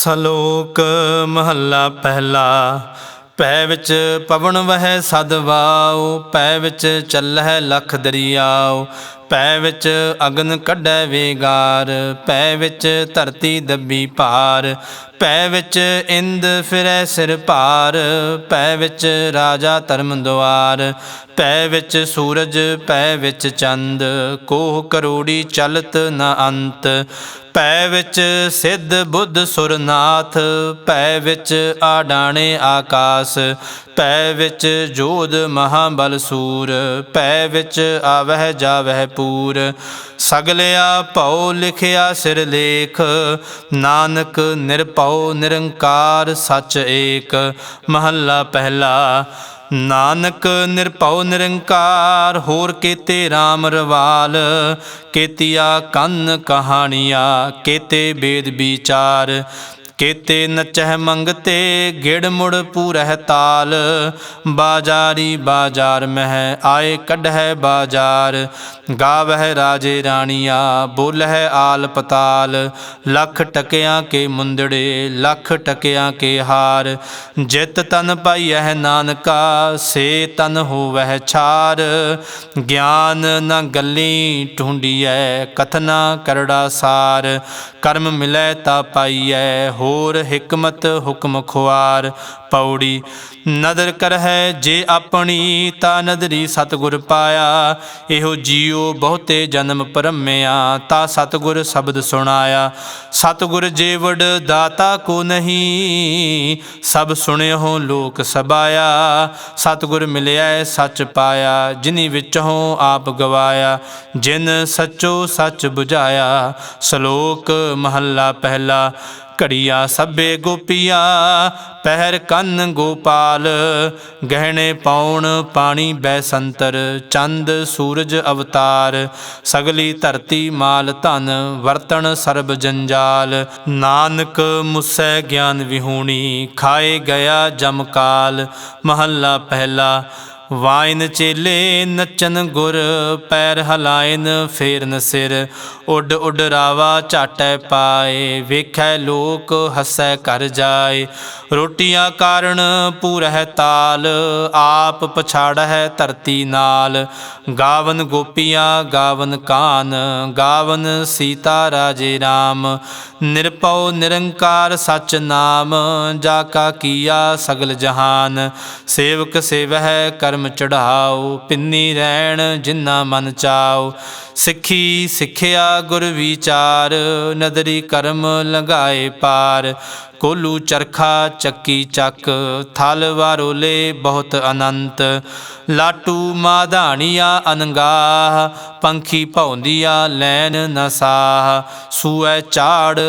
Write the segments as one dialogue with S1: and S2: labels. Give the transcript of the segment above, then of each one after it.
S1: ਸਲੋਕ ਮਹੱਲਾ ਪਹਿਲਾ। ਪੈ ਵਿੱਚ ਪਵਨ ਵਹਿ ਸਦ ਵਾਉ ਪੈ ਵਿੱਚ ਚੱਲਹਿ ਲਖ ਦਰਿਆਉ। ਪੈ ਵਿੱਚ ਅਗਨ ਕੱਢੈ ਵੇਗਾਰ ਪੈ ਵਿੱਚ ਧਰਤੀ ਦੱਬੀ ਭਾਰ ਪੈ ਵਿੱਚ ਇੰਦ ਫਿਰੈ ਸਿਰ ਭਾਰ ਪੈ ਵਿੱਚ ਰਾਜਾ ਧਰਮ ਦੁਆਰ ਪੈ ਵਿੱਚ ਸੂਰਜ ਪੈ ਵਿੱਚ ਚੰਦ ਕੋਹ ਕਰੋੜੀ ਚਲਤ ਨ ਅੰਤ ਪੈ ਵਿੱਚ ਸਿੱਧ ਬੁੱਧ ਸੁਰਨਾਥ ਪੈ ਵਿੱਚ ਆਡਾਣੇ ਆਕਾਸ ਪੈ ਵਿੱਚ ਜੋਧ ਮਹਾਬਲ ਸੂਰ ਪੈ ਵਿੱਚ ਆਵਹਿ ਜਾਵਹਿ ਪੂਰ ਸਗਲਿਆ ਭਉ ਲਿਖਿਆ ਸਿਰ ਲੇਖ। ਨਾਨਕ ਨਿਰਭਉ ਨਿਰੰਕਾਰ ਸਚ ਏਕ। ਮਹੱਲਾ ਪਹਿਲਾ, ਨਾਨਕ ਨਿਰਭਉ ਨਿਰੰਕਾਰ, ਹੋਰ ਕੀਤੇ RAM ਰਵਾਲ। ਕੀਤੀਆ ਕੰਨ ਕਹਾਣੀਆਂ, ਕੀਤੇ ਵੇਦ ਵਿਚਾਰ। ਕੇਤੇ ਨਚਹਿ ਮੰਗਤੇ, ਗਿੜ ਮੁੜ ਪੂਰਹਿ ਤਾਲ। ਬਾਜਾਰੀ ਬਾਜ਼ਾਰ ਮਹਿ ਆਏ ਕੱਢਹਿ ਬਾਜ਼ਾਰ। ਗਾਵਹਿ ਰਾਜੇ ਰਾਣੀਆਂ, ਬੋਲਹਿ ਆਲ ਪਤਾਲ। ਲੱਖ ਟਕਿਆਂ ਕੇ ਮੁੰਦੜੇ, ਲੱਖ ਟਕਿਆਂ ਕੇ ਹਾਰ। ਜਿਤ ਤਨ ਪਾਈਐ ਨਾਨਕਾ, ਸੇ ਤਨ ਹੋਵਹਿ ਛਾਰ। ਗਿਆਨ ਨ ਗੱਲੀ ਢੂੰਡੀਐ, ਕਥਨਾ ਕਰੜਾ ਸਾਰ। ਕਰਮ ਮਿਲੈ ਤਾ ਪਾਈਐ ਹੋਰ ਹਕਮਤ ਹੁਕਮ ਖੁਆਰ ਪੌੜੀ। ਨਦਰ ਕਰਹਿ ਜੇ ਆਪਣੀ ਤਾ ਨਦਰੀ ਸਤਗੁਰ ਪਾਇਆ। ਇਹੋ ਜੀਉ ਬਹੁਤੇ ਜਨਮ ਪਰਮਿਆ ਤਾ ਸਤਗੁਰ ਸ਼ਬਦ ਸੁਣਾਇਆ। ਸਤਗੁਰ ਜੀਵੜ ਦਾਤਾ ਕੋ ਨਹੀਂ, ਸਭ ਸੁਣਿਓ ਲੋਕ ਸਬਾਇਆ। ਸਤਗੁਰ ਮਿਲਿਆ ਸੱਚ ਪਾਇਆ, ਜਿਨੀ ਵਿੱਚੋਂ ਆਪ ਗਵਾਇਆ। ਜਿਨ ਸੱਚੋ ਸੱਚ 부ਝਾਇਆ ਸ਼ਲੋਕ ਮਹੱਲਾ ਪਹਿਲਾ। ਘੜੀਆ ਸਭੇ ਗੋਪੀਆ, ਪਹਿਰ ਕੰਨ ਗੋਪਾਲ, ਗਹਿਣੇ ਪਾਉਣ ਪਾਣੀ ਬੈਸੰਤਰ ਚੰਦ ਸੂਰਜ ਅਵਤਾਰ, ਸਗਲੀ ਧਰਤੀ ਮਾਲ ਧਨ, ਵਰਤਣ ਸਰਬ ਜੰਜਾਲ, ਨਾਨਕ ਮੁਸੈ ਗਿਆਨ ਵਿਹੂਣੀ, ਖਾਏ ਗਿਆ ਜਮਕਾਲ ਮਹੱਲਾ ਪਹਿਲਾ ਵਾਇਨ ਚੇਲੇ ਨਚਨ ਗੁਰ, ਪੈਰ ਹਲਾਇਨ ਫੇਰਨ ਸਿਰ। ਉੱਡ ਉੱਡ ਰਾਵਾ ਝਾਟੈ ਪਾਏ, ਵੇਖੈ ਲੋਕ ਹਸੈ ਕਰ ਜਾਏ। ਰੋਟੀਆਂ ਕਾਰਣ ਪੂਰਹਿ ਤਾਲ, ਆਪ ਪਛਾੜਹਿ ਧਰਤੀ ਨਾਲ। ਗਾਵਨ ਗੋਪੀਆਂ, ਗਾਵਨ ਕਾਨ, ਗਾਵਨ ਸੀਤਾ ਰਾਜੇ RAM ਨਿਰਪਉ ਨਿਰੰਕਾਰ ਸਚ ਨਾਮ, ਜਾ ਕਾ ਕੀਆ ਸਗਲ ਜਹਾਨ। ਸੇਵਕ ਸੇਵਹਿ ਕਰਮ ਚੜਾਓ ਪਿੰਨੀ ਰਹਿਣ ਜਿਨਾ ਮਨ ਚਾਓ। ਸਿੱਖੀ ਸਿੱਖਿਆ ਗੁਰ ਵਿਚਾਰ ਨਦਰੀ ਕਰਮ ਲੰਘਾਏ ਪਾਰ। ਕੋਲੂ ਚਰਖਾ ਚੱਕੀ ਚੱਕ, ਥਲ ਵਾਰੋਲੇ ਬਹੁਤ ਅਨੰਤ। ਲਾਟੂ ਮਾਧਾਣੀਆਂ ਅਨੰਗਾਹ, ਪੰਖੀ ਭੌਂਦੀਆਂ ਲੈਨ ਨ ਸਾਹ। ਚਾੜ ਝਾੜ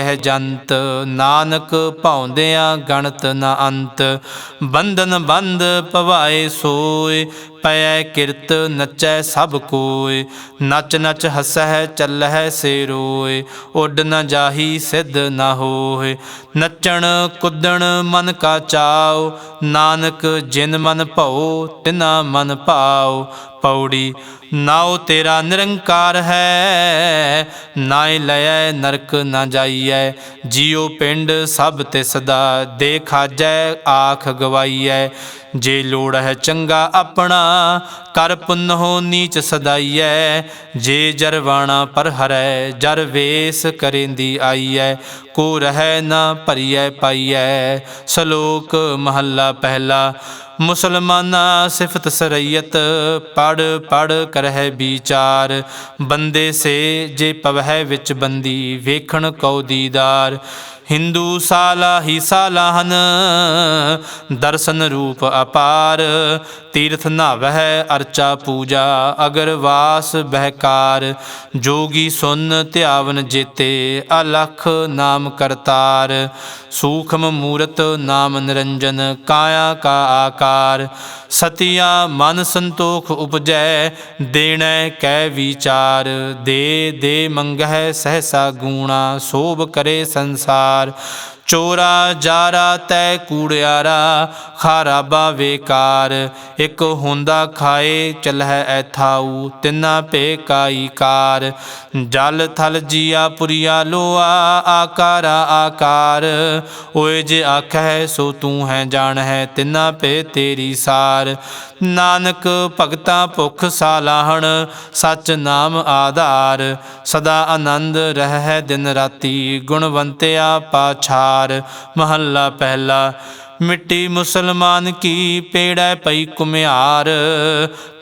S1: ਹੈ ਜੰਤ, ਨਾਨਕ ਭੌਂਦਿਆਂ ਗਣਤ ਨ ਅੰਤ। ਬੰਧਨ ਬੰਦ ਪਵਾਏ ਸੋਏ ਪੈ ਕਿਰਤ ਨਚੈ ਸਭ ਕੋਇ, ਨਚ ਨਚ ਹਸਹਿ ਚੱਲਹਿ ਸੇ ਰੋਇ ਉੱਡ ਨ ਜਾਹੀ ਸਿੱਧ ਨ ਹੋਇ। ਨੱਚਣ ਕੁੱਦਣ ਮਨ ਕਾ ਚਾਉ, ਨਾਨਕ ਜਿਨ ਮਨ ਭਉ ਤਿਨਾ ਮਨ ਭਾਉ। ਪੌੜੀ, ਨਾਉ ਤੇਰਾ ਨਿਰੰਕਾਰ ਹੈ, ਨਾਇ ਲਇਐ ਨਰਕ ਨਾ ਜਾਈਐ। ਜੀਉ ਪਿੰਡ ਸਭ ਤੇ ਸਦਾ ਦੇ ਖਾਜੈ ਆਖ ਗਵਾਈਐ। ਜੇ ਲੋੜ ਹੈ ਚੰਗਾ ਆਪਣਾ, ਕਰ ਪੁੰਨਹੁ ਨੀਚ ਸਦਾਈਐ। ਜੇ ਜਰਵਾਣਾ ਪਰ ਹਰੈ, ਜਰ ਵੇਸ ਕਰੇਂਦੀ ਆਈਐ। ਕੋ ਰਹਿ ਨਾ ਭਰੀਐ ਪਾਈਐ। ਸ਼ਲੋਕ ਮਹੱਲਾ ਪਹਿਲਾ, ਮੁਸਲਮਾਨਾ ਸਿਫਤ ਸਰਈਅਤ ਪੜ ਪੜ ਕਰਹਿ ਵਿਚਾਰ। ਬੰਦੇ ਸੇ ਜੇ ਪਵਹਿ ਵਿੱਚ ਬੰਦੀ, ਵੇਖਣ ਕਉ ਦੀਦਾਰ। ਹਿੰਦੂ ਸਾਲਾ ਹੀ ਸਾਲਾਹਨ ਦਰਸ਼ਨ ਰੂਪ ਅਪਾਰ, ਤੀਰਥ ਨਾਵਹਿ ਅਰਚਾ ਪੂਜਾ, ਅਗਰ ਵਾਸ ਬਹਿਕਾਰ, ਜੋਗੀ ਸੁਨ ਧਿਆਵਨ ਜੇਤੇ, ਅਲਖ ਨਾਮ ਕਰਤਾਰ। ਸੂਖਮ ਮੂਰਤ ਨਾਮ ਨਿਰੰਜਨ, ਕਾਇਆ ਕਾ ਆਕਾਰ। ਸਤਿਆ ਮਨ ਸੰਤੋਖ ਉਪਜੈ, ਦੇਣੈ ਕੈ ਵਿਚਾਰ। ਦੇ ਦੇ ਮੰਗਹਿ ਸਹਸਾ ਗੂਣਾ, ਸੋਭ ਕਰੇ ਸੰਸਾਰ। lugar. ਚੋਰਾ ਜਾਰਾ ਤੈ ਕੂੜਿਆਰਾ ਖਾਰਾਬਾ ਵੇਕਾਰ ਇੱਕ ਹੁੰਦਾ ਖਾਏ, ਚਲਹਿ ਐਥਾਊ ਤਿੰਨਾ ਪੇ ਕਾਈ ਕਾਰ। ਜਲ ਥਲ ਜੀਆ ਪੁਰੀਆ ਲੋਆ, ਆਕਾਰਾ ਆਕਾਰ। ਓਏ ਜੇ ਆਖੈ ਸੋ ਤੂੰ ਹੈ ਜਾਣ ਹੈ ਤਿੰਨਾ ਪੇ ਤੇਰੀ ਸਾਰ। ਨਾਨਕ ਭਗਤਾ ਭੁਖ ਸਾਲਾਹਣ, ਸਚ ਨਾਮ ਆਧਾਰ। ਸਦਾ ਆਨੰਦ ਰਹਿ ਦਿਨ ਰਾਤੀ, ਗੁਣਵੰਤਿਆ ਪਾਛਾਰ ਮਹੱਲਾ ਪਹਿਲਾ। ਮਿੱਟੀ ਮੁਸਲਮਾਨ ਕੀ ਪੇੜੈ ਪਈ ਕੁਮਿਆਰ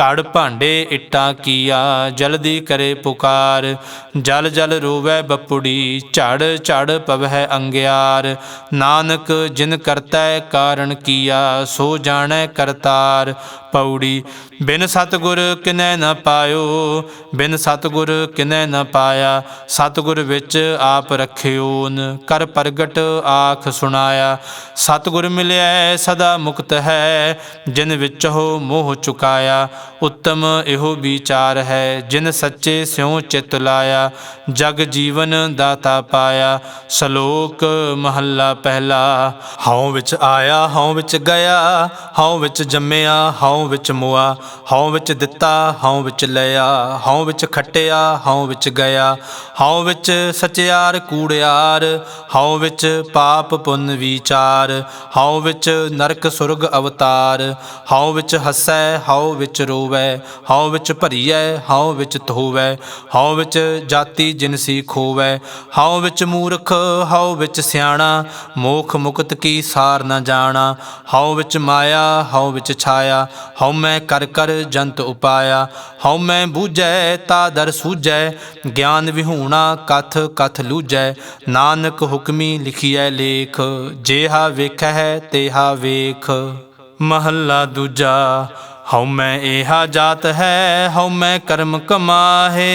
S1: ਘੜ ਭਾਂਡੇ ਇੱਟਾਂ ਕੀਆ, ਜਲਦੀ ਕਰੇ ਪੁਕਾਰ। ਜਲ ਜਲ ਰੋਵੈ ਬਪੁੜੀ, ਝੜ ਝੜ ਪਵਹਿ ਅੰਗਿਆਰ। ਨਾਨਕ ਜਿਨ ਕਰਤੈ ਕਾਰਨ ਕੀਆ, ਸੋ ਜਾਣੈ ਕਰਤਾਰ। ਪੌੜੀ। ਬਿਨ ਸਤਗੁਰ ਕਿਨੈ ਨ ਪਾਇਓ, ਬਿਨ ਸਤਗੁਰ ਕਿਨੈ ਨ ਪਾਇਆ, ਸਤਗੁਰ ਵਿੱਚ ਆਪ ਰਖਿਓਨ ਕਰ ਪ੍ਰਗਟ ਆਖ ਸੁਣਾਇਆ, ਸਤਗੁਰ ਮਿਲਿਆ ਸਦਾ ਮੁਕਤ ਹੈ, ਜਿਨ ਵਿੱਚ ਹੋ ਮੋਹ ਚੁਕਾਇਆ, ਉੱਤਮ ਇਹੋ ਵਿਚਾਰ ਹੈ, ਜਿਨ ਸੱਚੇ ਸਿਉ ਚਿਤ ਲਾਇਆ, ਜਗ ਜੀਵਨ ਦਾਤਾ ਪਾਇਆ, ਸ਼ਲੋਕ ਮਹੱਲਾ ਪਹਿਲਾ। ਹਉ ਵਿੱਚ ਆਇਆ, ਹਉ ਵਿੱਚ ਗਿਆ, ਹਉ ਵਿੱਚ ਜੰਮਿਆ, ਹਉ ਵਿੱਚ ਮੁਆ ਹਉ ਵਿੱਚ ਦਿੱਤਾ ਹਉ ਵਿੱਚ ਲਿਆ ਹਉ ਵਿੱਚ ਖੱਟਿਆ ਹਉ ਵਿੱਚ ਗਿਆ ਹਉ ਵਿੱਚ ਸਚਿਆਰ ਕੂੜਿਆਰ ਹਉ ਵਿੱਚ ਪਾਪ ਪੁੰਨ ਵਿਚਾਰ ਹਉ ਵਿੱਚ ਨਰਕ ਸੁਰਗ ਅਵਤਾਰ ਹਉ ਵਿੱਚ ਹੱਸੈ ਹਉ ਵਿੱਚ ਰੋਵੈ ਹਉ ਵਿੱਚ ਭਰੀਐ ਹਉ ਵਿੱਚ ਧੋਵੈ ਹਉ ਵਿੱਚ ਜਾਤੀ ਜਿਨਸੀ ਖੋਵੈ ਹਉ ਵਿੱਚ ਮੂਰਖ ਹਉ ਵਿੱਚ ਸਿਆਣਾ ਮੋਖ ਮੁਕਤ ਕੀ ਸਾਰ ਨਾ ਜਾਣਾ ਹਉ ਵਿੱਚ ਮਾਇਆ ਹਉ ਵਿੱਚ ਛਾਇਆ ਹਉ ਮੈਂ ਕਰ ਕਰ ਜੰਤ ਉਪਾਇਆ, ਹਉ ਮੈਂ ਬੂਝੈ ਤਾ ਦਰ ਸੂਝੈ, ਗਿਆਨ ਵਿਹੂਣਾ ਕਥ ਕਥ ਲੂਝੈ ਨਾਨਕ ਹੁਕਮੀ ਲਿਖੀਐ ਲੇਖ, ਜੇਹਾ ਵੇਖੈ ਤੇਹਾ ਵੇਖ। ਮਹੱਲਾ ਦੂਜਾ, ਹਉ ਮੈਂ ਏਹਾ ਜਾਤ ਹੈ, ਹਉ ਮੈਂ ਕਰਮ ਕਮਾਹੇ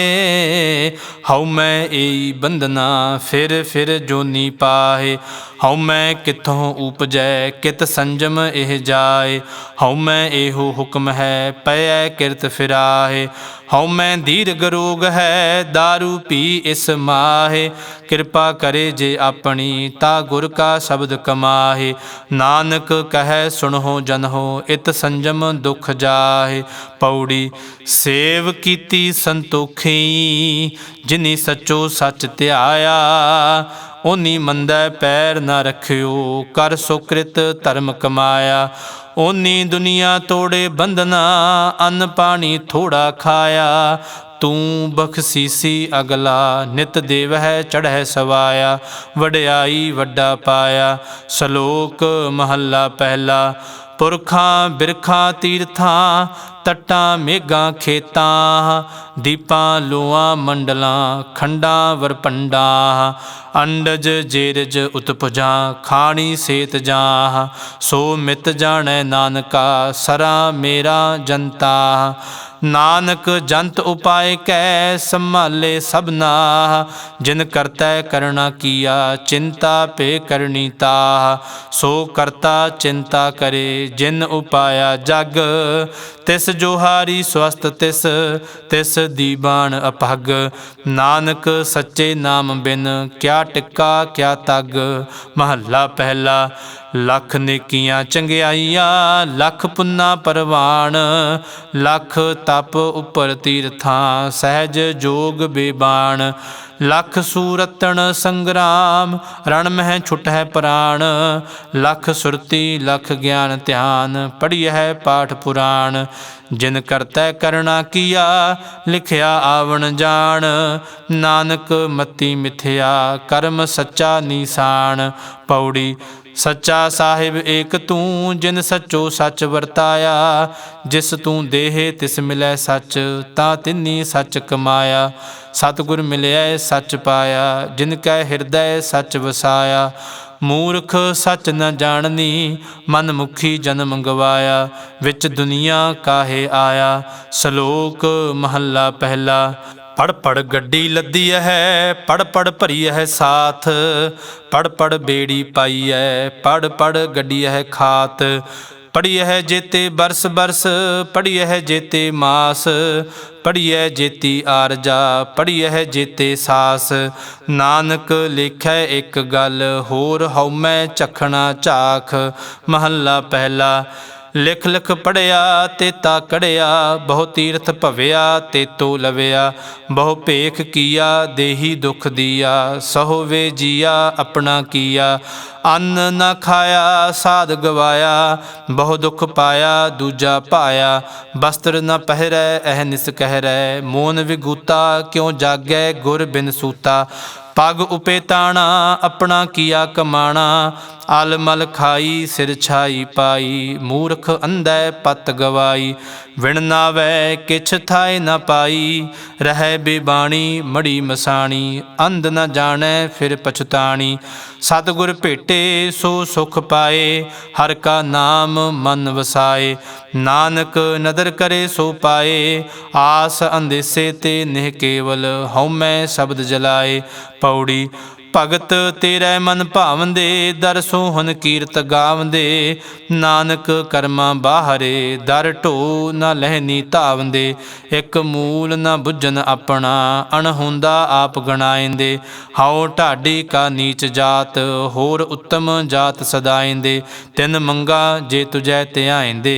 S1: ਹਉ ਮੈਂ ਏਈ ਬੰਦਨਾ ਫਿਰ ਫਿਰ ਜੋਨੀ ਪਾਹੇ। ਹਉ ਮੈਂ ਕਿੱਥੋਂ ਉਪਜੈ, ਕਿਤ ਸੰਜਮ ਇਹ ਜਾਏ। ਹਉ ਮੈਂ ਇਹੋ ਹੁਕਮ ਹੈ, ਪਇਐ ਕਿਰਤ ਫਿਰਾਹੇ। ਹਉ ਮੈਂ ਦੀਰਘ ਰੋਗ ਹੈ दारू ਪੀ ਇਸ ਮਾਹੇ। ਕਿਰਪਾ ਕਰੇ ਜੇ ਆਪਣੀ, ਤਾ ਗੁਰ ਕਾ ਸ਼ਬਦ ਕਮਾਹੇ। ਨਾਨਕ ਕਹੈ, ਸੁਣੋ ਜਨੋ, ਇਤ ਸੰਜਮ ਦੁਖ ਜਾਹੇ। ਪੌੜੀ ਸੇਵ ਕੀਤੀ ਸੰਤੋਖੀ ਜਿਨੀ ਸੱਚੋ ਸੱਚ ਧਿਆਇਆ, ਓਨੀ ਮੰਦੈ ਪੈਰ ਨਾ ਰਖਿਓ, ਕਰ ਸੁਕ੍ਰਿਤ ਧਰਮ ਕਮਾਇਆ। ਓਨੀ ਦੁਨੀਆ ਤੋੜੇ ਬੰਧਨਾ, ਅੰਨ ਪਾਣੀ ਥੋੜਾ ਖਾਇਆ। ਤੂੰ ਬਖਸ਼ੀਸੀ ਅਗਲਾ, ਨਿਤ ਦੇਵ ਹੈ ਚੜ੍ਹੈ ਸਵਾਇਆ। ਵਡਿਆਈ ਵੱਡਾ ਪਾਇਆ, ਸ਼ਲੋਕ ਮਹੱਲਾ ਪਹਿਲਾ। ਪੁਰਖਾਂ ਬਿਰਖਾਂ ਤੀਰਥਾਂ ਤਟਾਂ, ਮੇਘਾਂ, ਖੇਤਾਂ, ਦੀਪਾਂ ਲੋਆਂ ਮੰਡਲਾਂ, ਖੰਡਾਂ, ਵਰਪੰਡਾਂ, ਅੰਡਜ, ਜੇਰਜ, ਉਤਪਜਾਂ, ਖਾਣੀ, ਸੇਤ ਜਾਂ ਸੋ ਮਿਤ ਜਾਣੈ ਨਾਨਕਾ, ਸਰਾ ਮੇਰਾ ਜਨਤਾ। ਨਾਨਕ ਜੰਤ ਉਪਾਏ ਕੈ, ਸੰਭਾਲੇ ਸਭਨਾ, ਜਿਨ ਕਰਤੈ ਕਰਣਾ ਕੀਆ, ਚਿੰਤਾ ਪੇ ਕਰਨੀ ਤਾ। ਸੋ ਕਰਤਾ ਚਿੰਤਾ ਕਰੇ, ਜਿਨ ਉਪਾਇਆ ਜਗ, ਤਿਸ ਜੋਹਾਰੀ ਸਵਸਤ ਤਿਸ ਤਿਸ ਦੀ ਬਾਣ ਅਪਹਗ। ਨਾਨਕ ਸੱਚੇ ਨਾਮ ਬਿਨ ਕਿਆ ਟਿੱਕਾ, ਕਿਆ ਤਗ। ਮਹੱਲਾ ਪਹਿਲਾ ਲੱਖ ਨੇਕੀਆਂ ਚੰਗਿਆਈਆਂ, ਲੱਖ ਪੁੰਨਾ ਪਰਵਾਨ ਲੱਖ ਤਪ ਉਪਰ ਤੀਰਥਾਂ, ਸਹਿਜ ਜੋਗ ਬੇਬਾਨ ਲੱਖ ਸੂਰਤਣ ਸੰਗਰਾਮ, ਰਣ ਮਹਿ ਛੁਟਹਿ ਪ੍ਰਾਣ, ਲੱਖ ਸੁਰਤੀ, ਲੱਖ ਗਿਆਨ ਧਿਆਨ ਪੜ੍ਹਿਐ ਪਾਠ ਪੁਰਾਣ। ਜਿਨ ਕਰਤੈ ਕਰਣਾ ਕੀਆ, ਲਿਖਿਆ ਆਵਣ ਜਾਣ। ਨਾਨਕ ਮਤੀ ਮਿਥਿਆ, ਕਰਮ ਸੱਚਾ ਨੀਸਾਨ। ਪੌੜੀ ਸੱਚਾ ਸਾਹਿਬ ਏਕ ਤੂੰ, ਜਿਨ ਸੱਚੋ ਸੱਚ ਵਰਤਾਇਆ। ਜਿਸ ਤੂੰ ਦੇਹ, ਤਿਸ ਮਿਲੈ ਸੱਚ, ਤਾਂ ਤਿੰਨੀ ਸੱਚ ਕਮਾਇਆ। ਸਤਿਗੁਰ ਮਿਲਿਆ ਸੱਚ ਪਾਇਆ। ਜਿਨ ਕੈ ਹਿਰਦੈ, ਸੱਚ ਵਸਾਇਆ। ਮੂਰਖ ਸੱਚ ਨ ਜਾਣਨੀ, ਮਨ ਮੁਖੀ ਜਨਮ ਗਵਾਇਆ। ਵਿੱਚ ਦੁਨੀਆ ਕਾਹੇ ਆਇਆ। ਸ਼ਲੋਕ ਮਹੱਲਾ ਪਹਿਲਾ। ਪੜ ਪੜ ਗੱਡੀ ਲੱਦੀ ਹੈ ਪੜ ਪੜ ਭਰੀ ਹੈ ਸਾਥ। ਪੜ ਪੜ ਬੇੜੀ ਪਾਈ ਹੈ ਪੜ ਪੜ ਗੱਡੀ ਹੈ ਖਾਤ। ਪੜੀਐ ਜੇਤੇ ਬਰਸ ਬਰਸ ਪੜੀਐ ਜੇਤੇ ਮਾਸ। ਪੜੀਐ ਜੇਤੀ ਆਰਜਾ ਪੜੀਐ ਜੇਤੇ ਸਾਸ। ਨਾਨਕ ਲਿਖੈ ਇੱਕ ਗੱਲ, ਹੋਰ ਹਉਮੈ ਚਖਣਾ ਝਾਖ। ਮਹੱਲਾ ਪਹਿਲਾ ਲਿਖ ਲਿਖ ਪੜਿਆ ਤੇ ਤਾ ਕੜਿਆ, ਬਹੁ ਤੀਰਥ ਭਵਿਆ ਤੇ ਤੋ ਲਵਿਆ, ਬਹੁ ਭੇਖ ਕੀਆ, ਦੇਹੀ ਦੁਖ ਦੀਆ, ਸਹੋ ਵੇ ਜੀਆ, ਆਪਣਾ ਕੀਆ, ਅੰਨ ਨਾ ਖਾਇਆ, ਸਾਧ ਗਵਾਇਆ, ਬਹੁ ਦੁਖ ਪਾਇਆ, ਦੂਜਾ ਪਾਇਆ ਬਸਤਰ ਨਾ ਪਹਿਰੈ, ਇਹ ਨਿਸ ਕਹਿਰੈ, ਮੋਨ ਵਿਗੂਤਾ, ਕਿਉ ਜਾਗੈ ਗੁਰ ਬਿਨ ਸੂਤਾ ਪਗ ਉਪੇਤਾਣਾ ਆਪਣਾ ਕੀਆ ਕਮਾਣਾ। ਆਲ ਮਲ ਖਾਈ, ਸਿਰ ਛਾਈ ਪਾਈ, ਮੂਰਖ ਅੰਧੈ ਪਤ ਗਵਾਈ। ਵਿਣ ਨਾਵੈ ਕਿਛ ਥਾਇ ਨ ਪਾਈ। ਰਹਿ ਬੇਬਾਣੀ, ਮੜੀ ਮਸਾਣੀ, ਅੰਧ ਨਾ ਜਾਣੈ ਫਿਰ ਪਛਤਾਣੀ। ਸਤਿਗੁਰ ਭੇਟੇ ਸੋ ਸੁਖ ਪਾਏ, ਹਰ ਕਾ ਨਾਮ ਮਨ ਵਸਾਏ। ਨਾਨਕ ਨਦਰ ਕਰੇ ਸੋ ਪਾਏ, ਆਸ ਅੰਦੇਸੇ ਤੇ ਨਿਹ ਕੇਵਲ ਹਉਮੈ ਸ਼ਬਦ ਜਲਾਏ। ਪੌੜੀ ਭਗਤ ਤੇਰੇ ਮਨ ਭਾਵੰਦੇ, ਦਰ ਸੋਹਨ ਕੀਰਤ ਗਾਵੰਦੇ। ਨਾਨਕ ਕਰਮਾਂ ਬਾਹਰੇ, ਦਰ ਢੋ ਨਾ ਲਹਿਨੀ ਧਾਵੰਦੇ। ਇੱਕ ਮੂਲ ਨਾ ਬੁੱਝਨ ਆਪਣਾ, ਅਣਹੁੰਦਾ ਆਪ ਗਣਾਇਂਦੇ। ਹਉ ਢਾਡੀ ਕਾ ਨੀਚ ਜਾਤ, ਹੋਰ ਉੱਤਮ ਜਾਤ ਸਦਾਇੰਦੇ। ਤਿੰਨ ਮੰਗਾ ਜੇ ਤੁਜੈ ਧਿਆਇੰਦੇ।